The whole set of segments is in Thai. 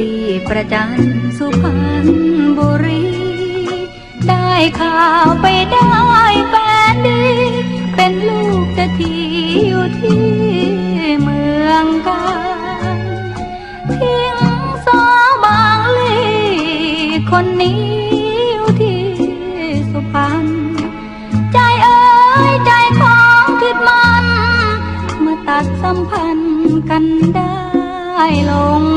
สีประจันสุพรรณบุรี ได้ข่าวไปได้แฟนดี เป็นลูกเศรษฐีอยู่ที่เมืองกาญทิ้งสาวบางลีคนนี้อยู่ที่สุพรรณใจเอ้ยใจของคิดมัน มาตัดสัมพันธ์กันได้ลง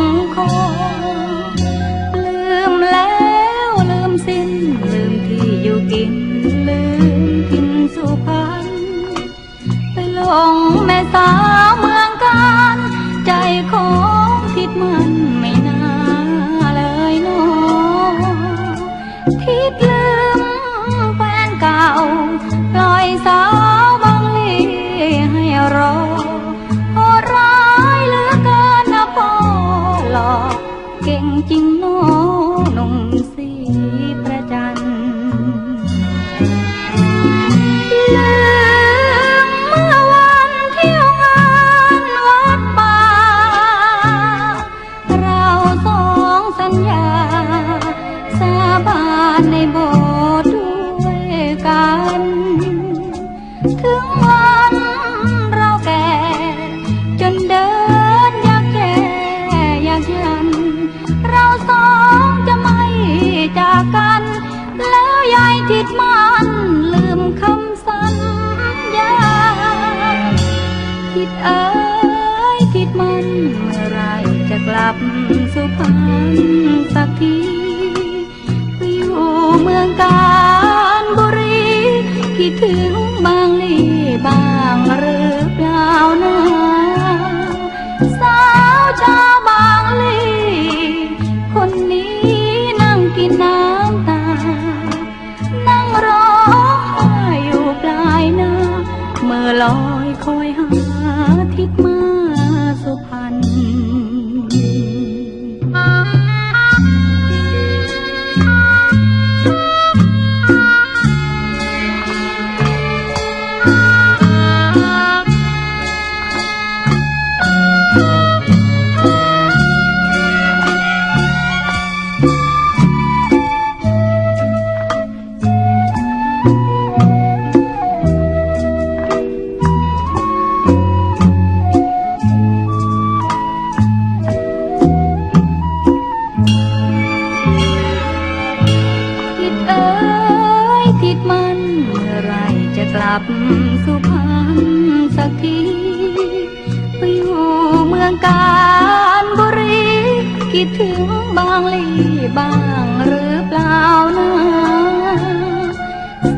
จริงโนหนุ่มสีประจันลืมเมื่อวันเที่ยวงานวัดป่า เราสองสัญญา สาบานในโบสถ์ด้วยกัน ถึงวัน ทิดเอ้ยทิดมันเมื่อไรจะกลับสุพรรณสักทีไปอยู่เมืองกาญบุรี คิดถึงบางลีบางหรือเปล่านะสาวชาวบางลีคนนี้นั่งกินน้ำตา นั่งร้องไห้อยู่ปลายนาเมื่อลอ ลับสุพรรณสักทีไปอยู่เมืองกาญบุรีคิดถึงบางลีบ้างหรือเปล่านะ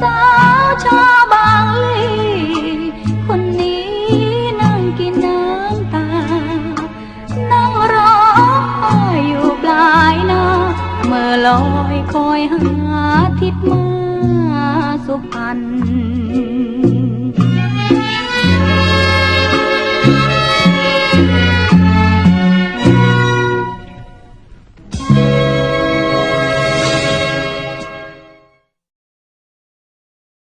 สาวชาวบางลีคนนี้นั่งกินน้ำตา นั่งร้องไห้อยู่ปลายนาเมื่อลอยคอยหาทิศมาสุพรรณ